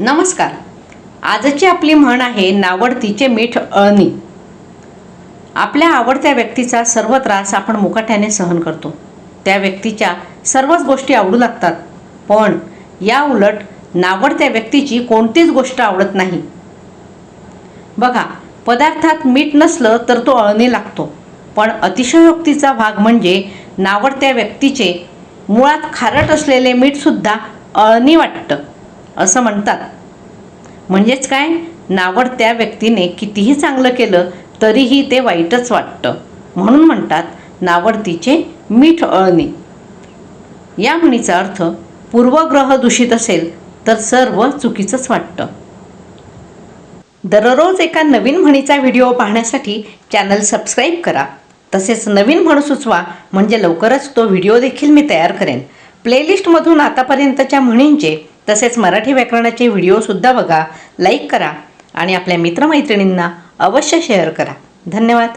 नमस्कार. आजची आपली म्हण आहे नावडतीचे मीठ अळणी. आपल्या आवडत्या व्यक्तीचा सर्व त्रास आपण मुकाट्याने सहन करतो. त्या व्यक्तीच्या सर्वच गोष्टी आवडू लागतात. पण या उलट नावडत्या व्यक्तीची कोणतीच गोष्ट आवडत नाही. बघा पदार्थात मीठ नसलं तर तो अळणी लागतो. पण अतिशयोक्तीचा भाग म्हणजे नावडत्या व्यक्तीचे मुळात खारट असलेले मीठसुद्धा अळणी वाटतं. असं म्हणतात. म्हणजेच काय? नावडत्या व्यक्तीने कितीही चांगलं केलं तरीही ते वाईटच वाटतं. म्हणून म्हणतात नावडतीचे मीठ अळणी. या म्हणीचा अर्थ पूर्वग्रह दूषित असेल तर सर्व चुकीचंच वाटतं. दररोज एका नवीन म्हणीचा व्हिडिओ पाहण्यासाठी चॅनल सबस्क्राईब करा. तसेच नवीन म्हण सुचवा म्हणजे लवकरच तो व्हिडिओ देखील मी तयार करेन. प्लेलिस्टमधून आतापर्यंतच्या म्हणींचे तसेच मराठी व्याकरणाचे व्हिडिओसुद्धा बघा लाईक करा आणि आपल्या मित्रमैत्रिणींना अवश्य शेअर करा. धन्यवाद.